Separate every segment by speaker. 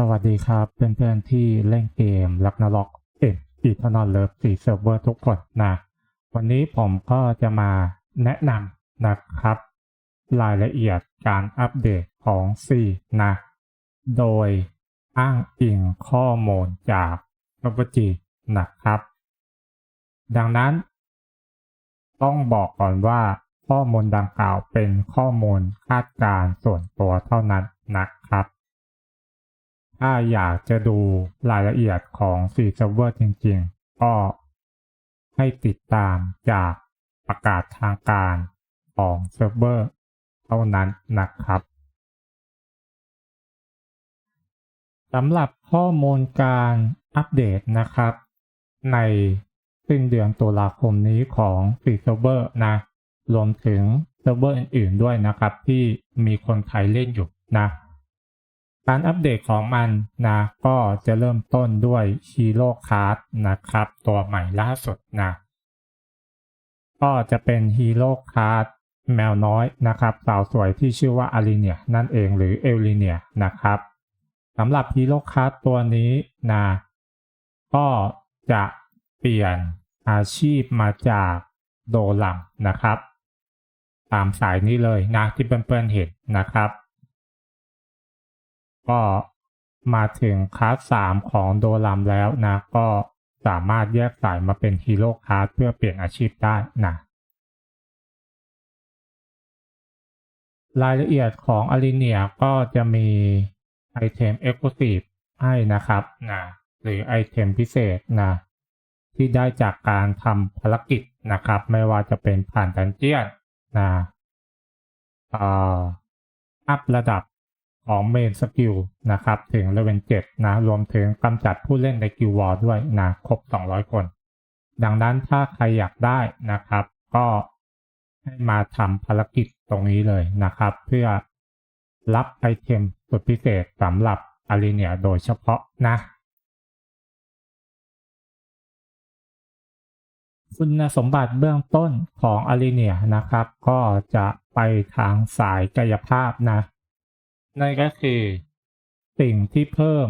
Speaker 1: สวัสดีครับเพื่อนๆที่เล่นเกมลักนาล็อกเอ็ดอีทานอลเลิฟสี่เซิร์ฟเวอร์ทุกคนนะวันนี้ผมก็จะมาแนะนำนะครับ รายละเอียดการอัปเดตของ C นะ โดยอ้างอิงข้อมูลจาก r o b g นะครับ ดังนั้น ต้องบอกก่อนว่าข้อมูลดังกล่าวเป็นข้อมูลคาดการณ์ส่วนตัวเท่านั้นนะครับ ถ้าอยากจะดูรายละเอียดของ C Server จริงๆ ก็ให้ติดตามจากประกาศทางการของเซิร์ฟเวอร์เท่านั้นนะครับสำหรับข้อมูลการอัปเดตนะครับ ในสิ้นเดือนตุลาคมนี้ของ C Server นะรวมถึงเซิร์ฟเวอร์อื่นๆด้วยนะครับ ที่มีคนไทยเล่นอยู่นะ การอัปเดตของมันนะก็จะเริ่มต้นด้วย Hero Card นะครับ ตัวใหม่ล่าสุดนะก็จะเป็น Hero Card แมวน้อยนะครับสาวสวยที่ชื่อว่าอารีเนียนั่นเองหรือเอลิเนียนะครับสำหรับ Hero Card ตัวนี้นะก็จะเปลี่ยนอาชีพมาจากโดลัมนะครับ ตามสายนี้เลยนะที่เพื่อนๆเห็นนะครับ ก็มาถึงคลาสสามของโดลัมแล้วนะ ก็สามารถแยกสายมาเป็นฮีโร่คลาสเพื่อเปลี่ยนอาชีพได้นะรายละเอียดของอารีเนียก็จะมีไอเทมเอ็กซ์คลูซีฟให้นะครับนะหรือไอเทมพิเศษนะที่ได้จากการทำภารกิจนะครับ ไม่ว่าจะเป็นผ่านดันเจียนนะอ่ออัพระดับ ของเมนสกิลนะครับถึงเลเวล7นะรวมถึงกำจัดผู้เล่นในกิลวอร์ด้วยนะครบ 200 คน ดังนั้นถ้าใครอยากได้นะครับ ก็ให้มาทำภารกิจตรงนี้เลยนะครับ เพื่อรับไอเทมสุดพิเศษสำหรับอารีเนียโดยเฉพาะนะ คุณสมบัติเบื้องต้นของอารีเนียนะครับ ก็จะไปทางสายกายภาพนะ นั่นก็คือสิ่งที่เพิ่ม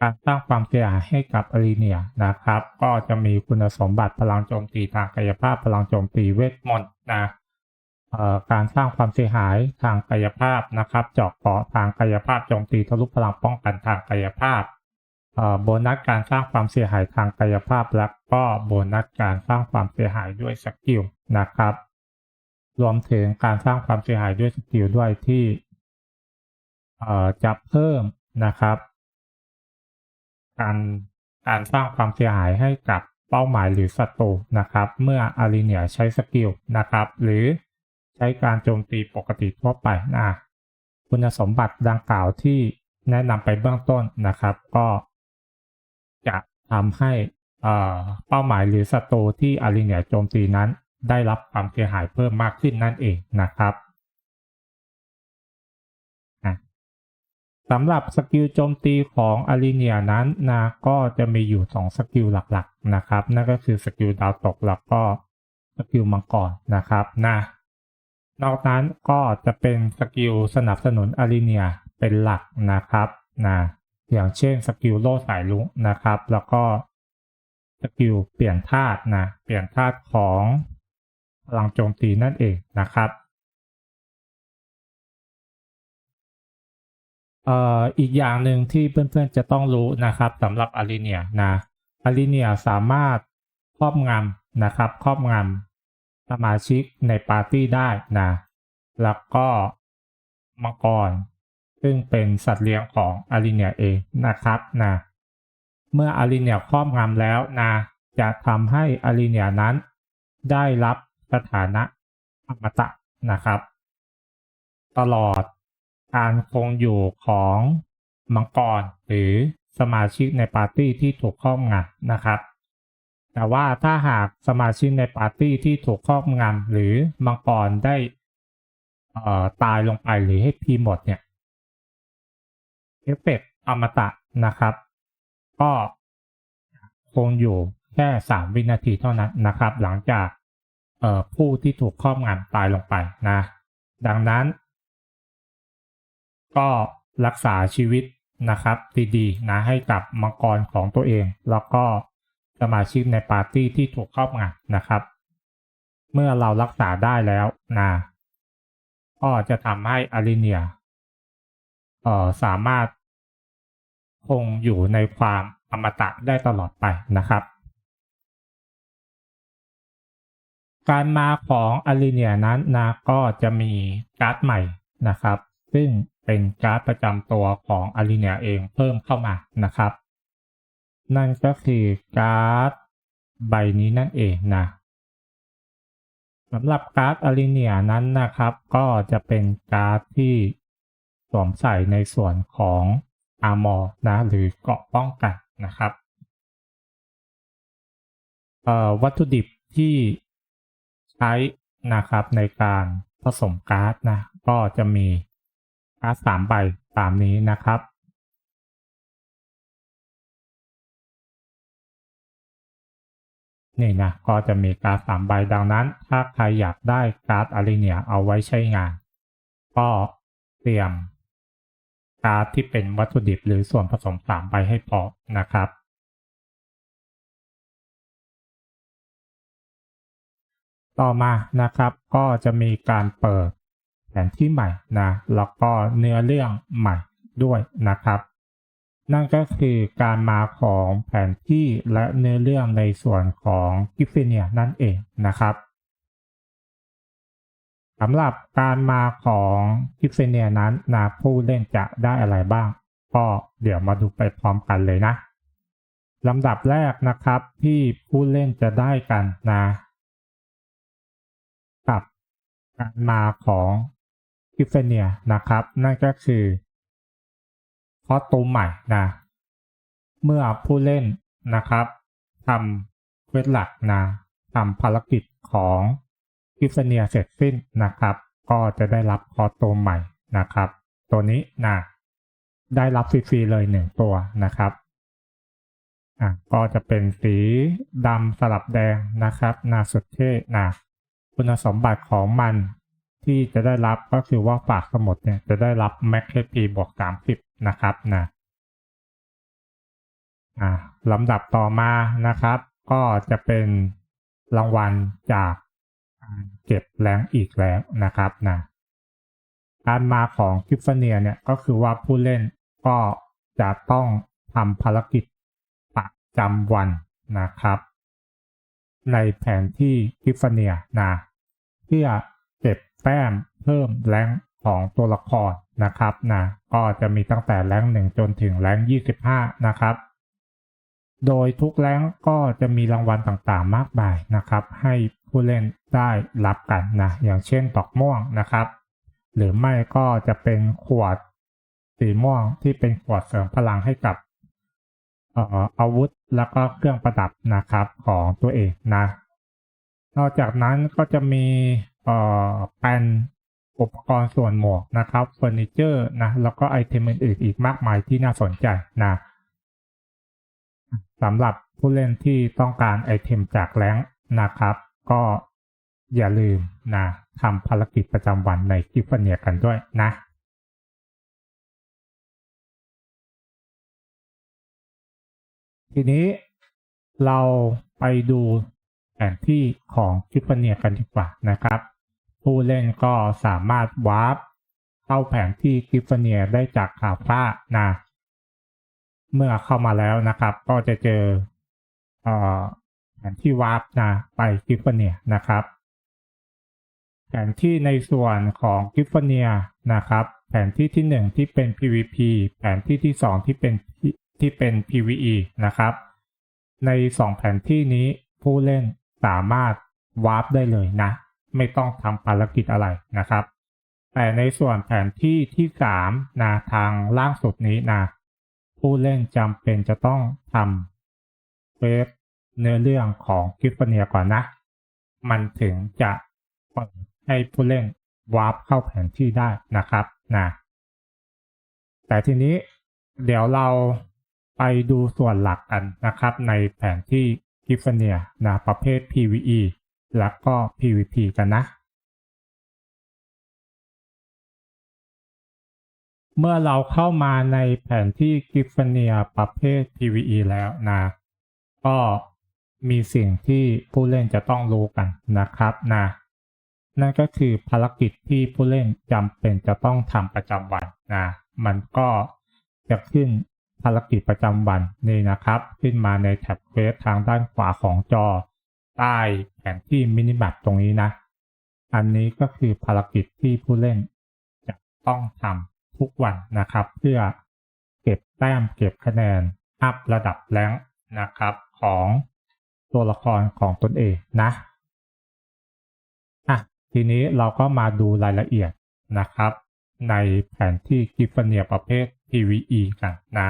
Speaker 1: การสร้างความเสียหายให้กับอารีเนียนะครับ ก็จะมีคุณสมบัติพลังโจมตีทางกายภาพพลังโจมตีเวทมนต์นะการสร้างความเสียหายทางกายภาพนะครับเจาะเกาะทางกายภาพโจมตีทะลุพลังป้องกันทางกายภาพโบนัสการสร้างความเสียหายทางกายภาพและก็โบนัสการสร้างความเสียหายด้วยสกิลนะครับ รวมถึงการสร้างความเสียหายด้วยสกิลด้วยที่ จะเพิ่มนะครับ การการสร้างความเสียหายให้กับเป้าหมายหรือศัตรูนะครับ เมื่ออารีเนียใช้สกิลนะครับ หรือใช้การโจมตีปกติทั่วไปนะคุณสมบัติดังกล่าวที่แนะนำไปเบื้องต้นนะครับ ก็จะทำให้เป้าหมายหรือศัตรูที่อารีเนียโจมตีนั้น ได้รับความเสียหายเพิ่มมากขึ้นนั่นเองนะครับ สำหรับสกิลโจมตีของอารีเนียนั้นนะก็จะมีอยู่ 2 สกิลหลักๆนะครับ นั่นก็คือสกิลดาวตกแล้วก็สกิลมังกรนะครับนะนอกนั้นก็จะเป็นสกิลสนับสนุนอารีเนียเป็นหลักนะครับนะอย่างเช่นสกิลโล่สายลุงนะครับ แล้วก็สกิลเปลี่ยนธาตุนะเปลี่ยนธาตุของพลังโจมตีนั่นเองนะครับ อีกอย่างหนึ่งที่เพื่อนๆจะต้องรู้นะครับสำหรับอารีเนียนะอารีเนียสามารถครอบงำนะครับครอบงำสมาชิกในปาร์ตี้ได้นะแล้วก็มังกร ซึ่งเป็นสัตว์เลี้ยงของอารีเนียเองนะครับนะเมื่ออารีเนียครอบงำแล้วนะจะทำให้อารีเนียนั้น ได้รับสถานะอมตะนะครับ ตลอด การคงอยู่ของมังกรหรือสมาชิกในปาร์ตี้ที่ถูกครอบงำนะครับ แต่ว่าถ้าหากสมาชิกในปาร์ตี้ที่ถูกครอบงำหรือมังกรได้ตายลงไปหรือให้พีหมดเนี่ยเอฟเฟกอมตะนะครับ ก็คงอยู่แค่สามวินาทีเท่านั้นนะครับ หลังจากผู้ที่ถูกครอบงำตายลงไปนะ ดังนั้น ก็รักษาชีวิตนะครับดีๆนะให้กับมังกรของตัวเอง แล้วก็สมาชิกในปาร์ตี้ที่ถูกครอบงำนะครับ เมื่อเรารักษาได้แล้วนะก็จะทำให้อาริเนียเอ่อสามารถคงอยู่ในความอมตะได้ตลอดไปนะครับ การมาของอาริเนียนั้นนะก็จะมีการ์ดใหม่นะครับ ซึ่ง เป็นการ์ดประจำตัวของอาริเนียเองเพิ่มเข้ามานะครับ นั่นก็คือการ์ดใบนี้นั่นเองนะสำหรับการ์ดอาริเนียนั้นนะครับ ก็จะเป็นการ์ดที่สวมใส่ในส่วนของอาร์มอร์นะหรือเกราะป้องกันนะครับวัตถุดิบที่ใช้นะครับในการผสมการ์ดนะก็จะมี การ์ดสามใบตามนี้นะครับนี่นะก็จะมีการ์ดสามใบดังนั้น ถ้าใครอยากได้การ์ดอารีเนียเอาไว้ใช้งาน ก็เตรียมการ์ดที่เป็นวัตถุดิบหรือส่วนผสมสามใบให้พอนะครับ ต่อมานะครับก็จะมีการเปิด แผนที่ใหม่นะแล้วก็เนื้อเรื่องใหม่ด้วยนะครับ นั่นก็คือการมาของแผนที่และเนื้อเรื่องในส่วนของกิฟฟิเนียนั่นเองนะครับสำหรับการมาของกิฟฟิเนียนั้นนะผู้เล่นจะได้อะไรบ้าง ก็เดี๋ยวมาดูไปพร้อมกันเลยนะลำดับแรกนะครับที่ผู้เล่นจะได้กันนะ กับการมาของ กิฟเฟเนียนะครับ นั่นก็คือคอสตูมใหม่นะเมื่อผู้เล่นนะครับทำเควสหลักนะทำภารกิจของกิฟเฟเนียเสร็จสิ้นนะครับ ก็จะได้รับคอสตูมใหม่นะครับ ตัวนี้นะได้รับฟรีๆเลยหนึ่งตัวนะครับอะก็จะเป็นสีดำสลับแดงนะครับนาสุดเท่นะคุณสมบัติของมัน ที่จะได้รับก็คือว่าฝากสมุดเนี่ยจะได้รับ Max HP บวก 30 นะครับนะอ่าลำดับต่อมานะครับ ก็จะเป็นรางวัลจากการเก็บแรงอีกแล้วนะครับนะการมาของกิฟเฟเนียเนี่ยก็คือว่าผู้เล่นก็จะต้องทำภารกิจประจำวันนะครับ ในแผนที่กิฟเฟเนียนะเพื่อเก็บ แต้มเพิ่มแรงของตัวละครนะครับนะก็จะมีตั้งแต่แรงหนึ่งจนถึงแรงยี่สิบห้านะครับ โดยทุกแรงก็จะมีรางวัลต่างๆมากมายนะครับ ให้ผู้เล่นได้รับกันนะอย่างเช่นตอกม่วงนะครับ หรือไม่ก็จะเป็นขวดสีม่วงที่เป็นขวดเสริมพลังให้กับอาวุธแล้วก็เครื่องประดับนะครับของตัวเองนะ นอกจากนั้นก็จะมี เอ่อเป็นอุปกรณ์ส่วนหมวกนะครับเฟอร์นิเจอร์นะแล้วก็ไอเทมอื่นๆอีกมากมายที่น่าสนใจนะสำหรับผู้เล่นที่ต้องการไอเทมจากแรงนะครับ ก็อย่าลืมนะทำภารกิจประจำวันในกิฟเฟเนียกันด้วยนะทีนี้เราไปดูแผนที่ของกิฟเฟเนียกันดีกว่านะครับ ผู้เล่นก็สามารถวาร์ปเข้าแผนที่กิฟเฟเนียได้จากขาฟ้านะเมื่อเข้ามาแล้วนะครับ ก็จะเจอแผนที่วาร์ปนะไปกิฟเฟเนียนะครับ แผนที่ในส่วนของกิฟเฟเนียนะครับ แผนที่ที่ 1 ที่เป็น PVP แผนที่ที่ 2 ที่เป็นที่เป็น PVE นะครับ ใน 2 แผนที่นี้ผู้เล่นสามารถวาร์ปได้เลยนะ ไม่ต้องทำภารกิจอะไรนะครับ แต่ในส่วนแผนที่ที่3นะทางล่างสุดนี้นะผู้เล่นจำเป็นจะต้องทำเฟสเนื้อเรื่องของกิฟเฟเนียก่อนนะ มันถึงจะเปิดให้ผู้เล่นวาร์ปเข้าแผนที่ได้นะครับนะแต่ทีนี้เดี๋ยวเราไปดูส่วนหลักกันนะครับ ในแผนที่กิฟเนียนะประเภท PVE แล้วก็ PVP กันนะ เมื่อเราเข้ามาในแผนที่กิฟเฟเนียประเภท PVE แล้วนะ ก็มีสิ่งที่ผู้เล่นจะต้องรู้กันนะครับนะนั่นก็คือภารกิจที่ผู้เล่นจำเป็นจะต้องทำประจำวันนะ มันก็จะขึ้นภารกิจประจำวันนี่นะครับ ขึ้นมาในแท็บเควสทางด้านขวาของจอ ใต้แผนที่มินิบัตตรงนี้นะ อันนี้ก็คือภารกิจที่ผู้เล่นจะต้องทำทุกวันนะครับ เพื่อเก็บแต้มเก็บคะแนน อัพระดับแรงนะครับของตัวละครของตนเองนะอะทีนี้เราก็มาดูรายละเอียดนะครับ ในแผนที่กิฟเนียประเภท PVE กันนะ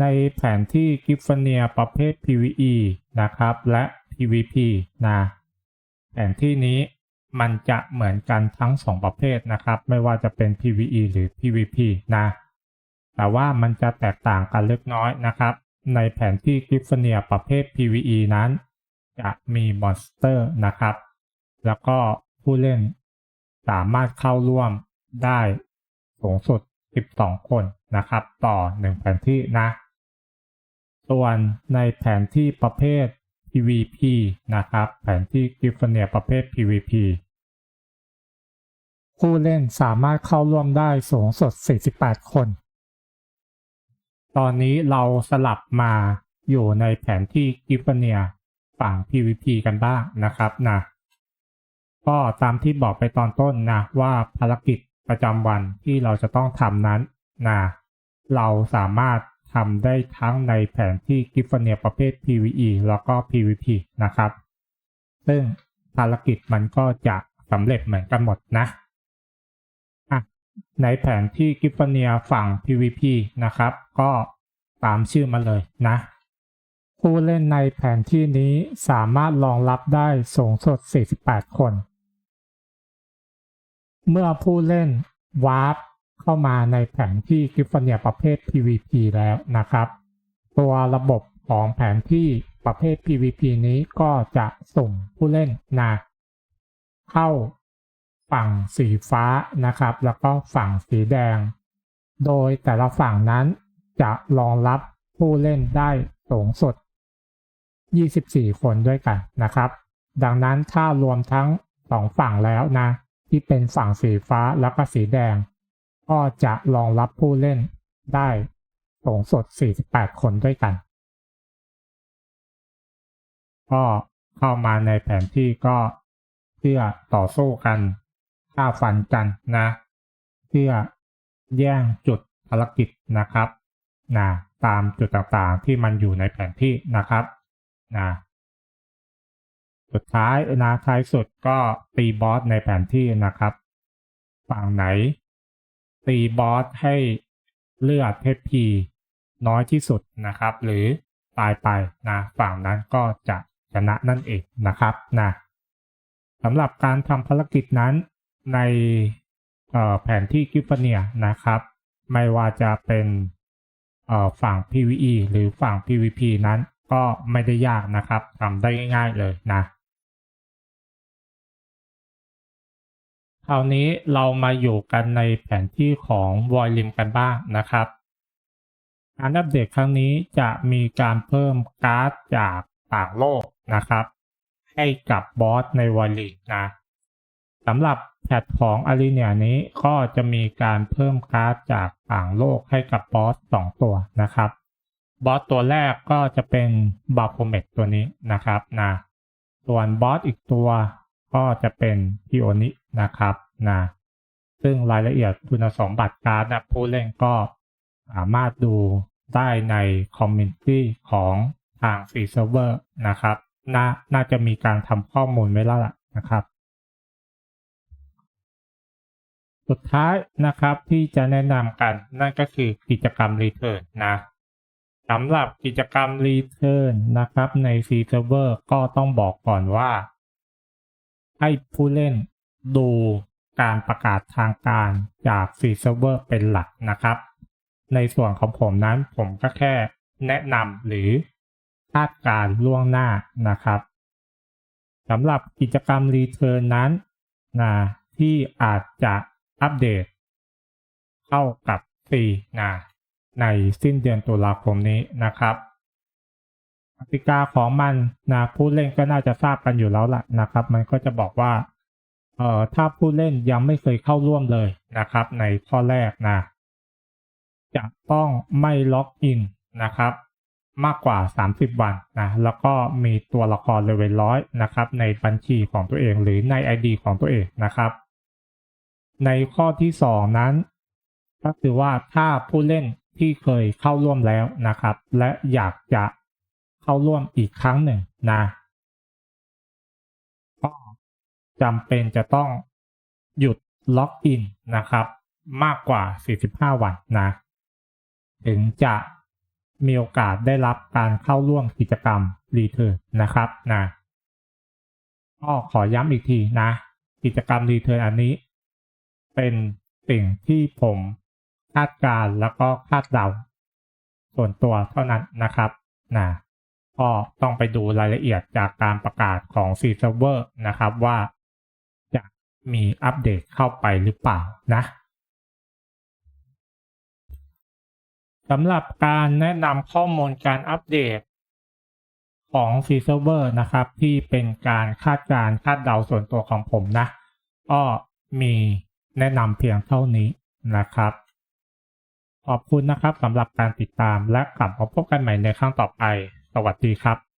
Speaker 1: ในแผนที่กิฟเนียประเภท PVE นะครับ และ PVP นะแผนที่นี้มันจะเหมือนกันทั้ง 2 ประเภทนะครับ ไม่ว่าจะเป็น PVE หรือ PVP นะแต่ว่ามันจะแตกต่างกันเล็กน้อยนะครับ ในแผนที่กิฟเนียประเภท PVE นั้น จะมีมอนสเตอร์นะครับ แล้วก็ผู้เล่นสามารถเข้าร่วมได้สูงสุด 12 คน นะครับต่อ 1 แผนที่นะ ส่วนในแผนที่ประเภท PVP นะครับ แผนที่กิฟเนียประเภท PVP ผู้เล่นสามารถเข้าร่วมได้สูงสุด 48 คน ตอนนี้เราสลับมาอยู่ในแผนที่กิฟเนียฝั่ง PVP กันบ้างนะครับนะก็ตามที่บอกไปตอนต้นนะว่าภารกิจประจำวันที่เราจะต้องทำนั้นนะ เราสามารถทำได้ทั้งในแผนที่กิฟเนียประเภท PVE แล้วก็ PVP นะครับ ซึ่งภารกิจมันก็จะสำเร็จเหมือนกันหมดนะะในแผนที่กิฟเนียฝั่ง PVP นะครับ ก็ตามชื่อมาเลยนะ ผู้เล่นในแผนที่นี้สามารถรองรับได้สูงสุด 48 คน เมื่อผู้เล่นวาร์ป เข้ามาในแผนที่กิฟเนียประเภท PVP แล้วนะครับ ตัวระบบของแผนที่ประเภท PVP นี้ก็จะส่งผู้เล่นนะเข้าฝั่งสีฟ้านะครับ แล้วก็ฝั่งสีแดง โดยแต่ละฝั่งนั้นจะรองรับผู้เล่นได้สูงสุด 24 คนด้วยกันนะครับ ดังนั้นถ้ารวมทั้งสองฝั่งแล้วนะ ที่เป็นฝั่งสีฟ้าแล้วก็สีแดง ก็จะรองรับผู้เล่นได้สูงสุด 48 คนด้วยกัน ก็เข้ามาในแผนที่ก็เพื่อต่อสู้กันฆ่าฟันกันนะ เพื่อแย่งจุดภารกิจนะครับนะตามจุดต่างๆที่มันอยู่ในแผนที่นะครับนะสุดท้ายนะท้ายสุดก็ตีบอสในแผนที่นะครับ ฝั่งไหน ตีบอสให้เลือดเทพีน้อยที่สุดนะครับ หรือตายไปนะฝั่งนั้นก็จะชนะนั่นเองนะครับนะสำหรับการทำภารกิจนั้นในแผนที่กิฟเนียนะครับ ไม่ว่าจะเป็นฝั่ง PVE หรือฝั่ง PVP นั้นก็ไม่ได้ยากนะครับทำได้ง่ายๆเลยนะ ราวนี้เรามาอยู่กันในแผนที่ของวอยลิมกันบ้างนะครับ การอัปเดตครั้งนี้จะมีการเพิ่มการ์ดจากต่างโลกนะครับ ให้กับบอสในวอยลิมนะสำหรับแพทของอารีเนียนี้ก็จะมีการเพิ่มการ์ดจากต่างโลกให้กับบอส2ตัวนะครับบอสตัวแรกก็จะเป็นบาโ o เมตตัวนี้นะครับนะส่วนบอสอีกตัว ก็จะเป็นพิโอนินะครับนะซึ่งรายละเอียดคุณสมบัติการ์ดนะผู้เล่นก็สามารถดูได้ในคอมมิชชั่ของทางฟรีเซิร์ฟเวอร์นะครับนน่าจะมีการทำข้อมูลไว้แล้วล่ะนะครับ สุดท้ายนะครับที่จะแนะนำกันนั่นก็คือกิจกรรมรีเทิร์นนะสำหรับกิจกรรม Return นนะครับใน C Server ก็ต้องบอกก่อนว่า ให้ผู้เล่นดูการประกาศทางการจาก C Server เป็นหลักนะครับ ในส่วนของผมนั้นผมก็แค่แนะนำหรือคาดการล่วงหน้านะครับสำหรับกิจกรรม Return นั้นนะที่อาจจะอัปเดตเท่ากับฟรีนะในสิ้นเดือนตุลาคมนี้นะครับ กติกาของมันนะผู้เล่นก็น่าจะทราบกันอยู่แล้วล่ะนะครับ มันก็จะบอกว่าเอ่อถ้าผู้เล่นยังไม่เคยเข้าร่วมเลยนะครับ ในข้อแรกนะจะต้องไม่ล็อกอินนะครับ มากกว่า 30 วันนะแล้วก็มีตัวละครเลเวลร้อยนะครับ ในบัญชีของตัวเองหรือใน ID ของตัวเองนะครับ ในข้อที่ 2 นั้น ก็คือว่าถ้าผู้เล่นที่เคยเข้าร่วมแล้วนะครับ และอยากจะ เข้าร่วมอีกครั้งหนึ่งนะก็จำเป็นจะต้องหยุดล็อกอินนะครับ มากกว่า 45 วันนะ ถึงจะมีโอกาสได้รับการเข้าร่วมกิจกรรมรีเทิร์นนะครับนะก็ขอย้ำอีกทีนะ กิจกรรมรีเทิร์นอันนี้ เป็นสิ่งที่ผมคาดการณ์แล้วก็คาดเดาส่วนตัวเท่านั้นนะครับนะ ก็ต้องไปดูรายละเอียดจากการประกาศของ f ีเซิร์เวอร์นะครับว่าจะมีอัปเดตเข้าไปหรือเปล่านะสำหรับการแนะนำข้อมูลการอัปเดตของ f ีเซิร์เวอร์นะครับ ที่เป็นการคาดการคาดเดาส่วนตัวของผมนะ ก็มีแนะนำเพียงเท่านี้นะครับ ขอบคุณนะครับสำหรับการติดตามและกลับมาพบกันใหม่ในครั้งต่อไป สวัสดีครับ